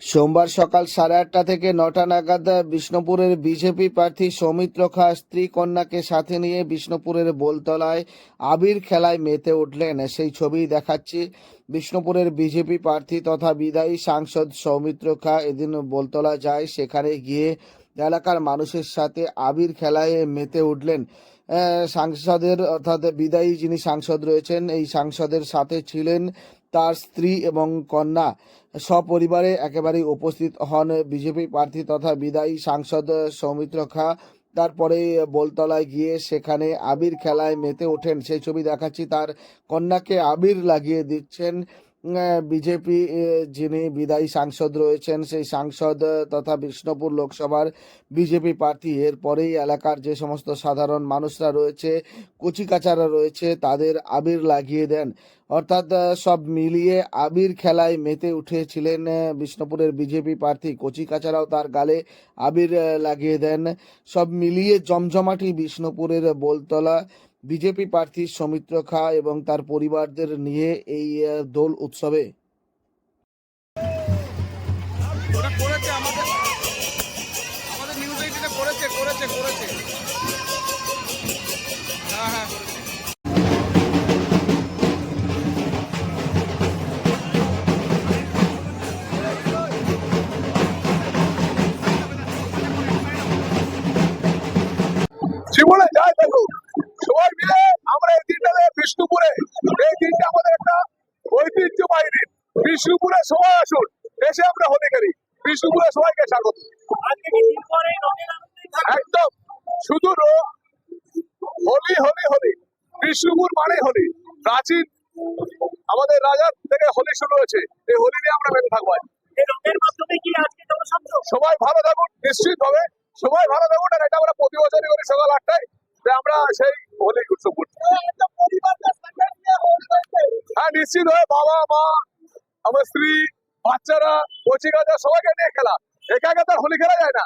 সোমবার সকাল সাড়ে আটটা থেকে নটা নাগাদ বিষ্ণুপুরের বিজেপি প্রার্থী সৌমিত্র খা স্ত্রী কন্যাকে সাথে নিয়ে বিষ্ণুপুরের বোলতলায় আবির খেলায় মেতে উঠলেন। সেই ছবি দেখাচ্ছি। বিষ্ণুপুরের বিজেপি প্রার্থী তথা বিদায়ী সাংসদ সৌমিত্র খা এদিন বোলতলা যায়। সেখানে গিয়ে এলাকার মানুষের সাথে আবির খেলায় মেতে উঠলেন। সাংসদের অর্থাৎ বিদায়ী যিনি সাংসদ রয়েছেন, এই সাংসদের সাথে ছিলেন তার স্ত্রী এবং কন্যা সপরিবারে একেবারেই উপস্থিত হন। বিজেপি প্রার্থী তথা বিদায়ী সাংসদ সৌমিত্র খা তারপরে বোলতলায় গিয়ে সেখানে আবির খেলায় মেতে ওঠেন। সেই ছবি দেখাচ্ছি। তার কন্যাকে আবির লাগিয়ে দিচ্ছেন বিজেপি যিনি বিদায়ী সাংসদ রয়েছেন, সেই সাংসদ তথা বিষ্ণুপুর লোকসভার বিজেপি প্রার্থী। এরপরেই এলাকার যে সমস্ত সাধারণ মানুষরা রয়েছে, কচিকাচারা রয়েছে, তাদের আবির লাগিয়ে দেন। অর্থাৎ সব মিলিয়ে আবির খেলায় মেতে উঠেছিলেন বিষ্ণুপুরের বিজেপি প্রার্থী। কচিকাচারাও তার গালে আবির লাগিয়ে দেন। সব মিলিয়ে জমজমাটি বিষ্ণুপুরের বোলতলা। বিজেপি প্রার্থী সৌমিত্র খা এবং তার পরিবারদের নিয়ে এই দোল উৎসবে। ওটা করেছে আমাদের সবাই মিলে আমরা এই দিনটাতে বিষ্ণুপুরে, এই দিনটা আমাদের একটা ঐতিহ্যবাহী দিন। বিষ্ণুপুরে সবাই আসুন, এসে আমরা হোলি খেলি। বিষ্ণুপুরে সবাইকে স্বাগত। একদম, শুধু হোলি হোলি হোলি। বিষ্ণুপুর মানে হোলি। প্রাচীন আমাদের রাজার থেকে হোলি শুরু হয়েছে। এই হোলি নিয়ে আমরা মেতে থাকব। সবাই ভালো থাকুন নিশ্চিত হবে সবাই ভালো থাকুন। আর এটা আমরা প্রতি বছরই করি সকাল আটটায়। আমরা সেই হোলি উৎসব করছি হ্যাঁ নিশ্চিত হয়ে বাবা মা আমার স্ত্রী বাচ্চারা কচি গাছা সবাইকে নিয়ে খেলা। একা একা তো হোলি খেলা যায় না।